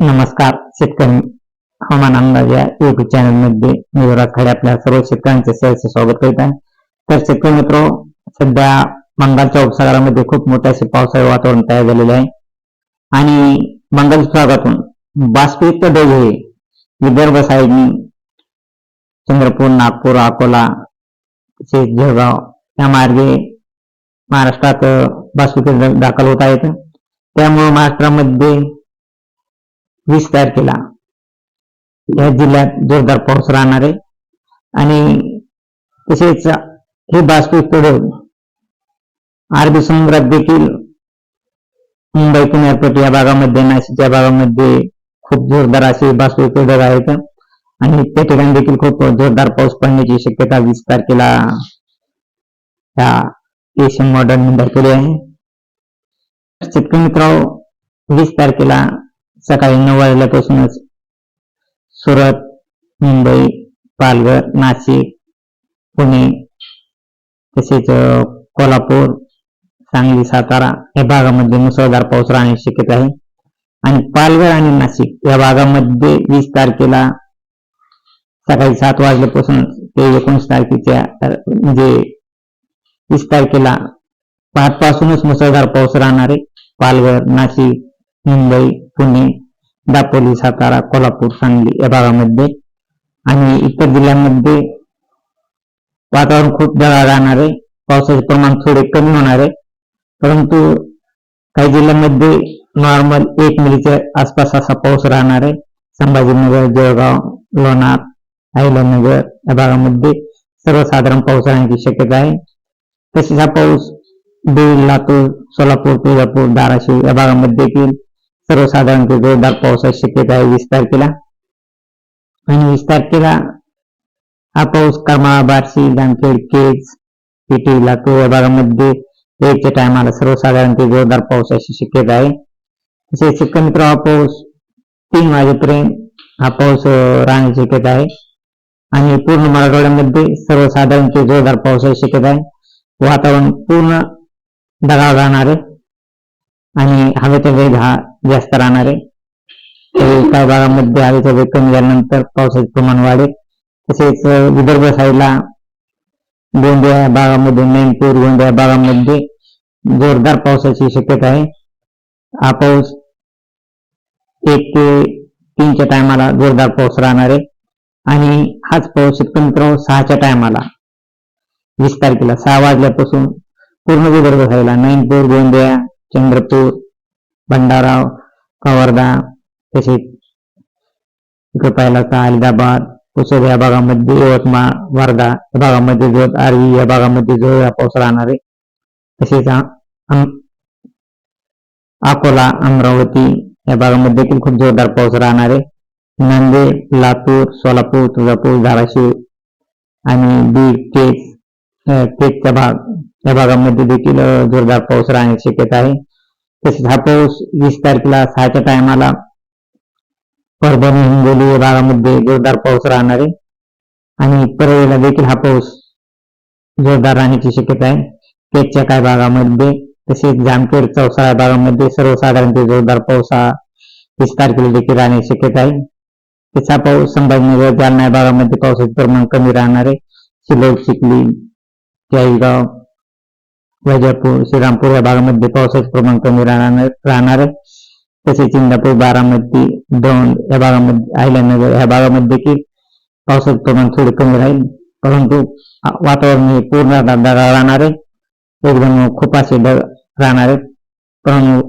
नमस्कार शेतकरी हवामान अंदाज या युट्यूब चॅनलमध्ये मी खडे आपल्या सर्व शेतकऱ्यांचे सहर्ष स्वागत करीत आहे. तर शेतकरी मित्र सध्या बंगालच्या उपसागरामध्ये खूप मोठे असे पावसाळे वातावरण तयार झालेले आहे. आणि बंगाल उपसागरातून बाष्पयुक्त ढग हे विदर्भ साईडनी चंद्रपूर नागपूर अकोला तसेच जळगाव या मार्गे महाराष्ट्रात बाष्पयुक्त दाखल होत आहेत. त्यामुळे महाराष्ट्रामध्ये वीस तारखेला या जिल्ह्यात जोरदार पाऊस राहणार आहे आणि तसेच हे बाष्पयुक्त ढग अरबी समुद्रात देखील मुंबई किनारपट्टी या भागामध्ये नाशिकच्या भागामध्ये खूप जोरदार असे बाष्पयुक्त ढग आहेत आणि त्या ठिकाणी देखील खूप जोरदार पाऊस पडण्याची शक्यता वीस तारखेला या एशियन मॉडर्न दाखवली आहे. शेतकरी मित्र वीस तारखेला सकाळी नऊ वाजल्यापासूनच सुरत मुंबई पालघर नाशिक पुणे तसेच कोल्हापूर सांगली सातारा या भागामध्ये मुसळधार पाऊस राहण्याची शक्यता आहे. आणि पालघर आणि नाशिक या भागामध्ये वीस तारखेला सकाळी सात वाजल्यापासून ते एकोणीस तारखेच्या म्हणजे वीस तारखेला पाचपासूनच मुसळधार पाऊस राहणार आहे. पालघर नाशिक मुंबई पुणे दापोली सातारा कोल्हापूर सांगली या भागामध्ये. आणि इतर जिल्ह्यांमध्ये वातावरण खूप ढगाळ राहणार आहे पावसाचे प्रमाण थोडे कमी होणार. आहे परंतु काही जिल्ह्यांमध्ये नॉर्मल एक मिलीच्या आसपास असा पाऊस राहणार आहे संभाजीनगर जळगाव लोणार अहिल्यानगर या भागामध्ये सर्वसाधारण पाऊस राहण्याची शक्यता आहे. तसेच हा पाऊस बीड लातूर सोलापूर तुळजापूर धाराशिव या भागामध्ये देखील सर्वसाधारण ते जोरदार पावसाची शक्यता आहे वीस तारखेला. आणि वीस तारखेला हा पाऊस करमाळा बार्शी जामखेड केज पिटी लातूर या भागामध्ये वेळच्या टायमाला सर्वसाधारण ते जोरदार पावसाची शक्यता आहे. तसेच शेतकरी मित्र हा पाऊस तीन वाजेपर्यंत हा पाऊस राहण्याची शक्यता आहे. आणि पूर्ण मराठवाड्यामध्ये सर्वसाधारण ते जोरदार पावसाची शक्यता आहे. वातावरण पूर्ण दगाव राहणार आहे. आणि हवेचा वेग हा जास्त राहणार. आहे तरी काही भागामध्ये हवेचा वेग कमी झाल्यानंतर पावसाचे प्रमाण वाढेल. तसेच विदर्भ साईडला गोंदिया भागामध्ये मेनपूर गोंदिया भागामध्ये जोरदार पावसाची शक्यता आहे. हा पाऊस एक ते तीनच्या टायमाला जोरदार पाऊस राहणार आहे. आणि हाच पाऊस शेतकरी मित्रांनो सहाच्या टायमाला वीस तारखेला सहा वाजल्यापासून पूर्ण विदर्भ साईडला मेनपूर गोंदिया चंद्रपूर भंडारा कवर्धा तसेच इकडे पाहिला तर अलिदाबाद पुसद या भागामध्ये यवतमाळ वर्धा या भागामध्ये जो आर्वी या भागामध्ये जोरदार पाऊस राहणार आहे. तसेच अकोला अमरावती या भागामध्ये देखील खूप जोरदार पाऊस राहणार आहे. नांदेड लातूर सोलापूर तुळजापूर धाराशिव आणि बीड केस केसचा भाग या भागामध्ये देखील जोरदार पाऊस राहण्याची शक्यता आहे. तसेच हा पाऊस वीस तारखेला सहाच्या टायमाला परभणी हिंगोली या भागामध्ये जोरदार पाऊस राहणार आहे. आणि परळीला देखील हा पाऊस जोरदार राहण्याची शक्यता आहे. पेठच्या काही भागामध्ये तसेच जामखेड चौसाळा भागामध्ये सर्वसाधारण ते जोरदार पाऊस हा वीस तारखेला देखील राहण्याची शक्यता आहे. त्याचा पाऊस संभाजीनगर जालना भागामध्ये पावसाचे प्रमाण कमी राहणार आहे. सिलोड चिखली चाळीसगाव वैजापूर श्रीरामपूर या भागामध्ये पावसाचे प्रमाण कमी राहणार राहणार आहे. तसेच इंदापूर बारामती दौंड या भागामध्ये अहिल्यानगर या भागामध्ये देखील पावसाचे प्रमाण थोडे कमी राहील. परंतु वातावरण हे पूर्ण ढगाळ राहणार आहे. एकदम खूप असे ढग राहणार आहे परंतु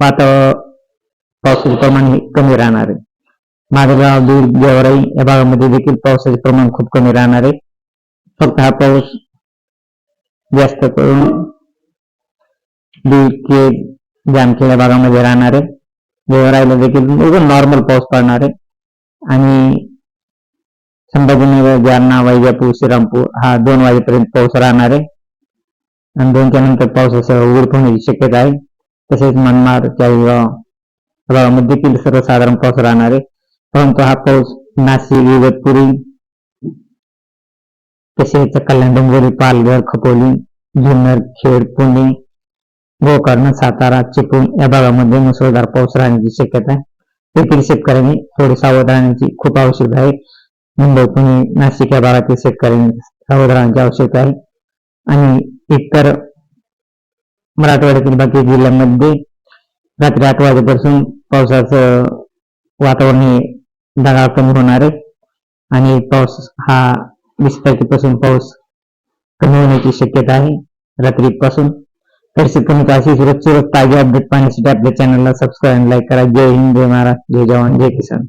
वातावरण पावसाचे प्रमाण हे कमी राहणार आहे. माधवगाव दूर गेवराई या भागामध्ये देखील पावसाचे प्रमाण खूप कमी राहणार आहे. फक्त हा पाऊस जास्त करून जामखेड्या भागामध्ये राहणार आहे गेवराईला देखील नॉर्मल पाऊस पडणार आहे आणि संभाजीनगर जालना वैजापूर श्रीरामपूर हा दोन वाजेपर्यंत पाऊस राहणार आहे आणि दोनच्या नंतर पावसाचं उघड होण्याची शक्यता आहे. तसेच मनमाड चाळीगाव भागामध्ये देखील सर्वसाधारण पाऊस राहणार आहे परंतु हा पाऊस नाशिक इगतपुरी तसेच कल्याण डोंबिवली पालघर खपोली जुन्नर खेड पुणे गोकर्ण सातारा चिपळूण या भागामध्ये मुसळधार पाऊस राहण्याची शक्यता आहे. तेथील शेतकऱ्यांनी थोडी सावध राहण्याची खूप आवश्यकता आहे. मुंबई पुणे नाशिक या भागातील शेतकऱ्यांनी सावध राहण्याची आवश्यकता आहे. आणि इतर मराठवाड्यातील बाकी जिल्ह्यांमध्ये रात्री आठ वाजेपासून पावसाचं वातावरण हे ढगाळ कमी होणार आहे. आणि पाऊस हा वीस तारखेपासून पाऊस कमी होण्याची शक्यता आहे. रात्रीपासून तर कमी अशी रोजची रोज ताजे अपडेट पाहण्यासाठी आपल्या चॅनलला सबस्क्राईब लाईक करा. जय हिंद जय महाराष्ट्र जय जवान जय किसान.